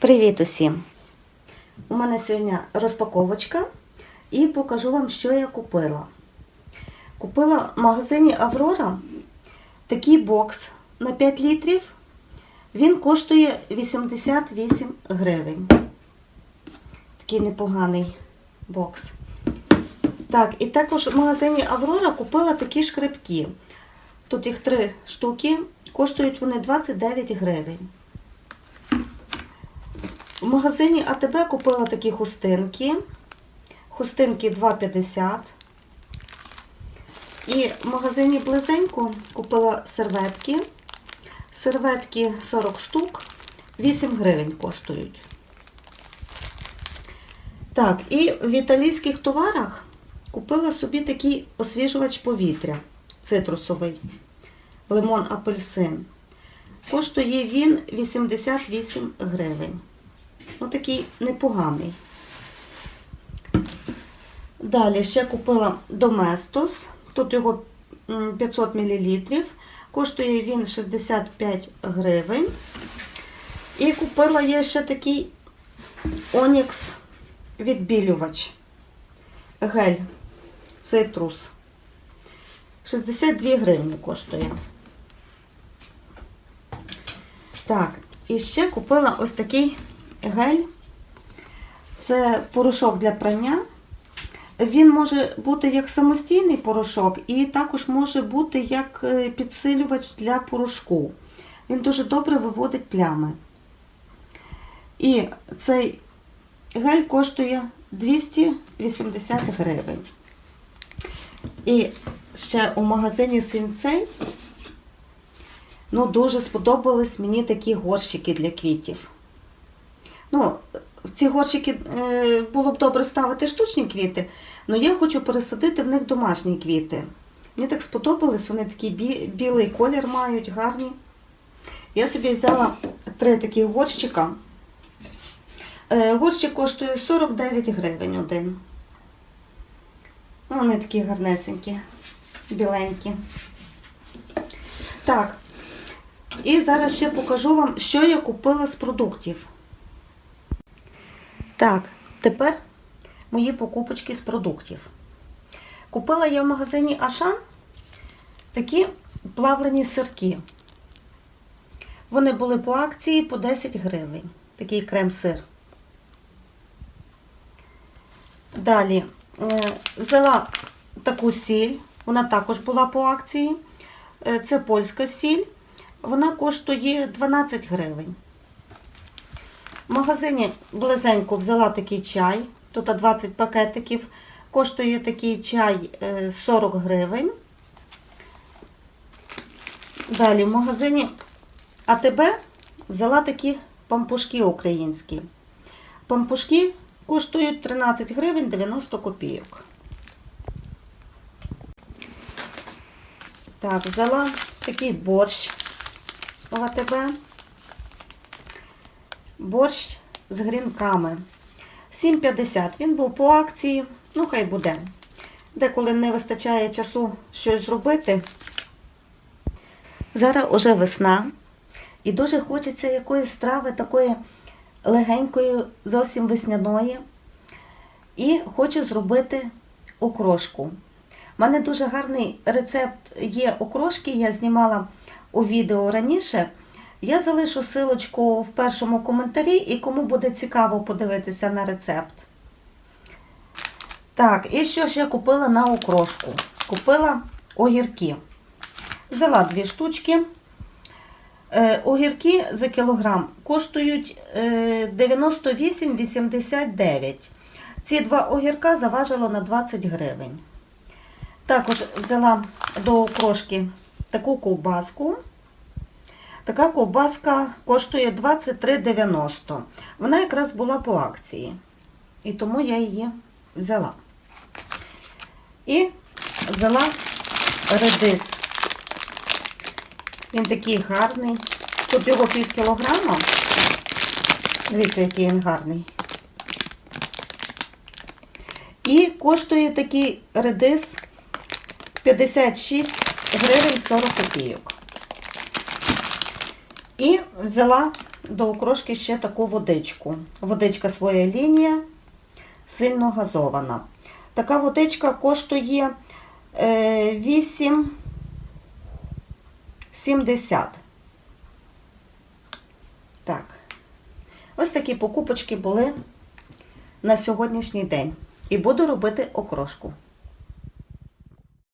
Привіт усім! У мене сьогодні розпаковочка і покажу вам, що я купила. Купила в магазині Аврора такий бокс на 5 літрів. Він коштує 88 гривень. Такий непоганий бокс. Так, і також в магазині Аврора купила такі шкребки. Тут їх три штуки, коштують вони 29 гривень. В магазині АТБ купила такі хустинки. Хустинки 2,50. І в магазині Близенько купила серветки. Серветки 40 штук, 8 гривень коштують. Так, і в італійських товарах купила собі такий освіжувач повітря цитрусовий. Лимон апельсин. Коштує він 88 гривень. Ну, такий непоганий. Далі ще купила Доместос. Тут його 500 мл. Коштує він 65 гривень. І купила я ще такий Онікс відбілювач. Гель. Цитрус. 62 гривні коштує. Так, і ще купила ось такий гель. Це порошок для прання. Він може бути як самостійний порошок, і також може бути як е, підсилювач для порошку. Він дуже добре виводить плями. І цей гель коштує 280 гривень. І ще у магазині Сінсей ну, дуже сподобались мені такі горщики для квітів. Ну, ці горщики е, було б добре ставити штучні квіти, але я хочу пересадити в них домашні квіти. Мені так сподобались, вони такий бі- білий колір мають, гарні. Я собі взяла три такі горщика. Е, горщик коштує 49 гривень один. Ну, Вони такі гарнесенькі, біленькі. Так. І зараз ще покажу вам, що я купила з продуктів. Так, тепер мої покупочки з продуктів. Купила я в магазині Ашан такі плавлені сирки. Вони були по акції по 10 гривень. Такий крем-сир. Далі е, взяла таку сіль, вона також була по акції. Е, Це польська сіль. Вона коштує 12 гривень. В магазині близенько взяла такий чай. Тут 20 пакетиків. Коштує такий чай е, 40 гривень. Далі в магазині АТБ взяла такі пампушки українські. Пампушки коштують 13 гривень 90 копійок. Так, взяла такий борщ в АТБ. Борщ з грінками. 7,50. Він був по акції. Ну, хай буде. Деколи не вистачає часу щось зробити. Зараз уже весна. І дуже хочеться якоїсь страви такої легенької, зовсім весняної. І хочу зробити окрошку. У мене дуже гарний рецепт є окрошки, я знімала у відео раніше. Я залишу силочку в першому коментарі, і кому буде цікаво подивитися на рецепт. Так, і що ж я купила на окрошку? Купила огірки. Взяла дві штучки. Е, Огірки за кілограм коштують е, 98,89. Ці два огірка заважило на 20 гривень. Також взяла до окрошки таку ковбаску. Така ковбаска коштує 23,90. Вона якраз була по акції. І тому я її взяла. І взяла редис. Він такий гарний. Тут його пів кілограма. Дивіться, який він гарний. І коштує такий редис 56 гривень 40 копійок. І взяла до окрошки ще таку водичку. Водичка своя лінія, сильно газована. Така водичка коштує е, 8,70. Так. Ось такі покупочки були на сьогоднішній день. І буду робити окрошку.